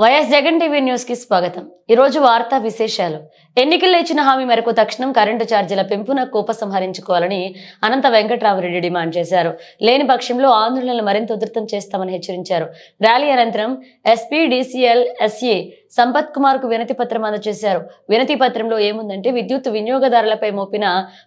YS Jagan TV న్యూస్కి స్వాగతం. ఈరోజు వార్తా విశేషాలు. ఎన్నికల్లో ఇచ్చిన హామీ మేరకు తక్షణం కరెంటు ఛార్జీల పెంపునకు ఉపసంహరించుకోవాలని అనంత వెంకట్రామరెడ్డి డిమాండ్ చేశారు. లేని పక్షంలో ఆందోళనలు మరింత ఉధృతం చేస్తామని హెచ్చరించారు. ర్యాలీ అనంతరం ఎస్పీ డిసిఎల్ ఎస్ఏ సంపత్ కుమార్కు వినతి పత్రం అందజేశారు. వినతి పత్రంలో ఏముందంటే విద్యుత్ వినియోగదారులపై మోపిన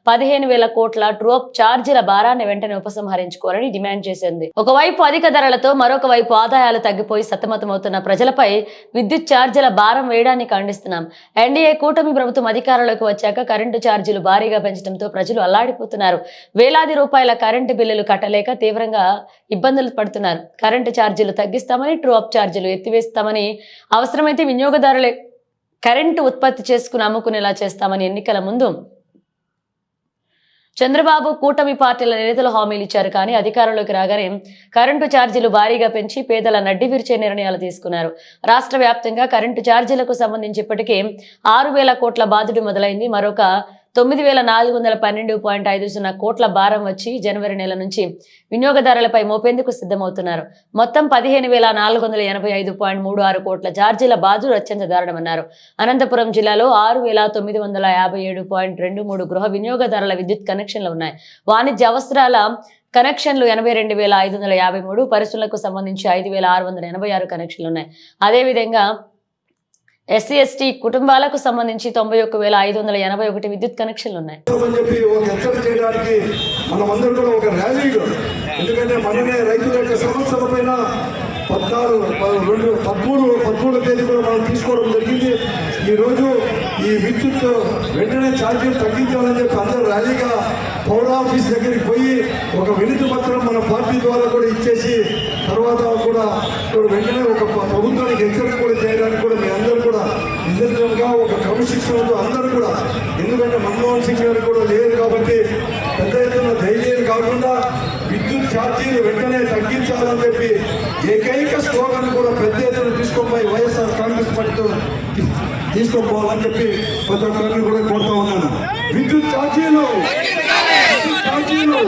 పదిహేను వేల కోట్ల ట్రోప్ ఛార్జీల భారాన్ని వెంటనే ఉపసంహరించుకోవాలని డిమాండ్ చేసింది. ఒకవైపు అధిక ధరలతో మరొక వైపు ఆదాయాలు తగ్గిపోయి సతమతమవుతున్న ప్రజలపై విద్యుత్ ఛార్జీల భారం వేయడాన్ని ఖండిస్తున్నాం. ఎన్డీఏ కూటమి ప్రభుత్వం అధికారంలోకి వచ్చాక కరెంటు ఛార్జీలు భారీగా పెంచడంతో ప్రజలు అల్లాడిపోతున్నారు. వేలాది రూపాయల కరెంటు బిల్లులు కట్టలేక తీవ్రంగా ఇబ్బందులు పడుతున్నారు. కరెంటు ఛార్జీలు తగ్గిస్తామని ట్రూ అప్ ఛార్జీలు ఎత్తివేస్తామని అవసరమైతే వినియోగదారులే కరెంటు ఉత్పత్తి చేసుకుని అమ్ముకునేలా చేస్తామని ఎన్నికల ముందు చంద్రబాబు కూటమి పార్టీల నేతలు హామీలు ఇచ్చారు కానీ అధికారంలోకి రాగానే కరెంటు ఛార్జీలు భారీగా పెంచి పేదల నడ్డి విరిచే నిర్ణయాలు తీసుకున్నారు. రాష్ట్ర వ్యాప్తంగా కరెంటు ఛార్జీలకు సంబంధించి ఇప్పటికే ఆరు వేల కోట్ల బాధుడు మొదలైంది. మరొక తొమ్మిది వేల నాలుగు వందల పన్నెండు పాయింట్ ఐదు సున్నా కోట్ల భారం వచ్చి జనవరి నెల నుంచి వినియోగదారులపై మోపేందుకు సిద్ధమవుతున్నారు. మొత్తం పదిహేను వేల నాలుగు వందల ఎనభై ఐదు పాయింట్ మూడు ఆరు కోట్ల ఛార్జీల బాధుడు అత్యంత దారుణమన్నారు. అనంతపురం జిల్లాలో ఆరు వేల తొమ్మిది వందల యాభై ఏడు పాయింట్ రెండు మూడు గృహ వినియోగదారుల విద్యుత్ కనెక్షన్లు ఉన్నాయి. వాణిజ్య అవసరాల కనెక్షన్లు ఎనభై రెండు వేల ఐదు వందల యాభై మూడు పరిశ్రమలకు సంబంధించి ఐదు వేల ఆరు వందల ఎనభై ఆరు కనెక్షన్లు ఉన్నాయి. అదేవిధంగా ఎస్సీ ఎస్టీ కుటుంబాలకు సంబంధించి తొంభై ఒక్క వేల ఐదు వందల ఎనభై ఒకటి విద్యుత్ కనెక్షన్లు ఉన్నాయి చెప్పి ఒక చేయడానికి ఒక ఎందుకంటే మననే రైతుల యొక్క సమస్యల పైన పద్నాలుగు రెండు పదమూడు పదమూడు తేదీ కూడా మనం తీసుకోవడం జరిగింది. ఈ రోజు ఈ విద్యుత్ వెంటనే ఛార్జీలు తగ్గించాలని చెప్పి అందరూ ర్యాలీగా పౌర ఆఫీస్ దగ్గరికి పోయి ఒక వినతి పత్రం మన పార్టీ ద్వారా కూడా ఇచ్చేసి తర్వాత కూడా ఇప్పుడు వెంటనే ఒక ప్రభుత్వానికి హెచ్చరిక కూడా చేయడానికి కూడా మీ అందరూ కూడా నిజంగా ఒక అందరూ కూడా ఎందుకంటే మన్మోహన్ సింగ్ గారు కూడా లేరు కాబట్టి పెద్ద ఎత్తున ధైర్యం కాకుండా విద్యుత్ ఛార్జీలు వెంటనే తగ్గించాలని చెప్పి ఏకైక స్లోగన్ కూడా పెద్ద ఎత్తున తీసుకోపోయి వైఎస్ఆర్ కాంగ్రెస్ పార్టీతో తీసుకోపోవాలని చెప్పి ప్రతి ఒక్కరిని కూడా కోరుతా ఉన్నాను. విద్యుత్ ఛార్జీలు! ఛార్జీలు!